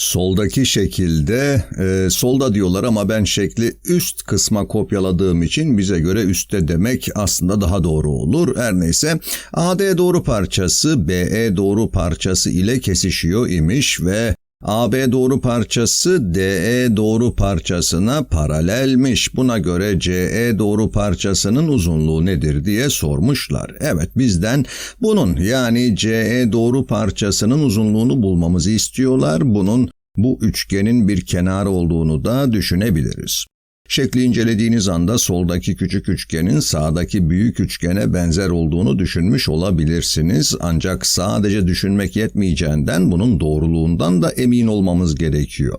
Soldaki şekilde e, solda diyorlar ama ben şekli üst kısma kopyaladığım için bize göre üstte demek aslında daha doğru olur. Her neyse AD doğru parçası BE doğru parçası ile kesişiyor imiş ve AB doğru parçası DE doğru parçasına paralelmiş. Buna göre CE doğru parçasının uzunluğu nedir diye sormuşlar. Evet bizden bunun yani CE doğru parçasının uzunluğunu bulmamızı istiyorlar. Bunun bu üçgenin bir kenarı olduğunu da düşünebiliriz. Şekli incelediğiniz anda soldaki küçük üçgenin sağdaki büyük üçgene benzer olduğunu düşünmüş olabilirsiniz. Ancak sadece düşünmek yetmeyeceğinden bunun doğruluğundan da emin olmamız gerekiyor.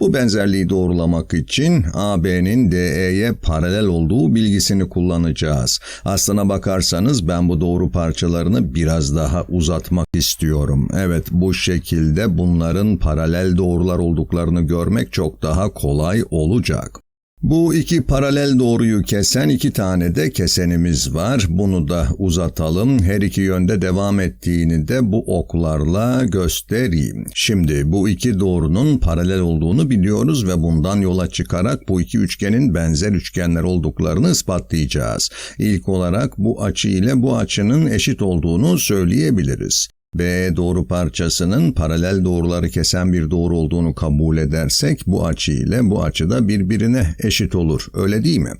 Bu benzerliği doğrulamak için AB'nin DE'ye paralel olduğu bilgisini kullanacağız. Aslına bakarsanız ben bu doğru parçalarını biraz daha uzatmak istiyorum. Evet bu şekilde bunların paralel doğrular olduklarını görmek çok daha kolay olacak. Bu iki paralel doğruyu kesen iki tane de kesenimiz var. Bunu da uzatalım. Her iki yönde devam ettiğini de bu oklarla göstereyim. Şimdi bu iki doğrunun paralel olduğunu biliyoruz ve bundan yola çıkarak bu iki üçgenin benzer üçgenler olduklarını ispatlayacağız. İlk olarak bu açı ile bu açının eşit olduğunu söyleyebiliriz. B doğru parçasının paralel doğruları kesen bir doğru olduğunu kabul edersek bu açı ile bu açı da birbirine eşit olur. Öyle değil mi?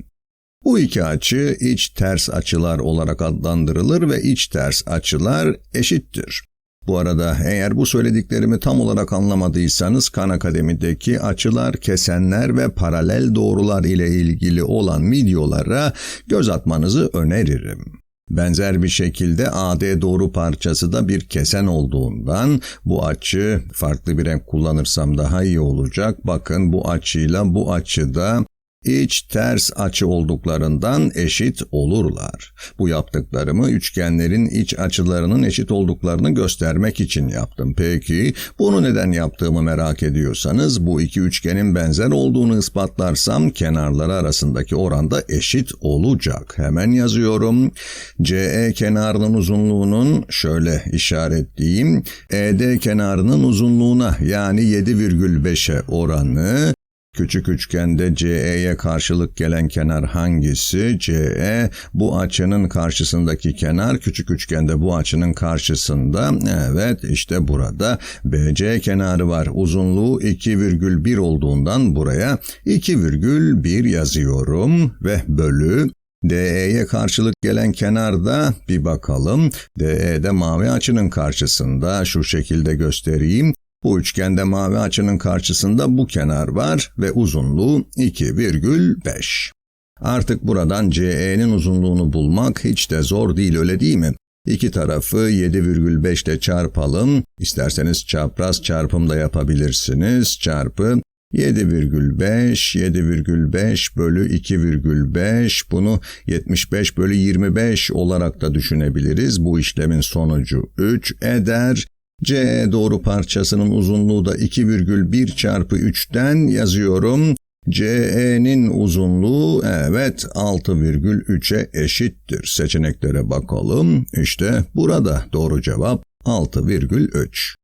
Bu iki açı iç ters açılar olarak adlandırılır ve iç ters açılar eşittir. Bu arada eğer bu söylediklerimi tam olarak anlamadıysanız Kan Akademi'deki açılar, kesenler ve paralel doğrular ile ilgili olan videolara göz atmanızı öneririm. Benzer bir şekilde AD doğru parçası da bir kesen olduğundan bu açı farklı bir renk kullanırsam daha iyi olacak. Bakın bu açıyla bu açıda iç ters açı olduklarından eşit olurlar. Bu yaptıklarımı üçgenlerin iç açılarının eşit olduklarını göstermek için yaptım. Peki bunu neden yaptığımı merak ediyorsanız bu iki üçgenin benzer olduğunu ispatlarsam kenarları arasındaki oranda eşit olacak. Hemen yazıyorum. CE kenarının uzunluğunun şöyle işaretleyeyim. ED kenarının uzunluğuna yani 7,5'e oranı Küçük üçgende CE'ye karşılık gelen kenar hangisi? CE bu açının karşısındaki kenar küçük üçgende bu açının karşısında. Evet işte burada BC kenarı var. Uzunluğu 2,1 olduğundan buraya 2,1 yazıyorum ve bölü DE'ye karşılık gelen kenarda bir bakalım. DE'de mavi açının karşısında şu şekilde göstereyim. Bu üçgende mavi açının karşısında bu kenar var ve uzunluğu 2,5. Artık buradan CE'nin uzunluğunu bulmak hiç de zor değil öyle değil mi? İki tarafı 7,5 ile çarpalım. İsterseniz çapraz çarpım da yapabilirsiniz. Çarpı 7,5, 7,5 bölü 2,5 bunu 75 bölü 25 olarak da düşünebiliriz. Bu işlemin sonucu 3 eder. C doğru parçasının uzunluğu da 2,1 çarpı 3'ten yazıyorum. CE'nin uzunluğu evet 6,3'e eşittir. Seçeneklere bakalım. İşte burada doğru cevap 6,3.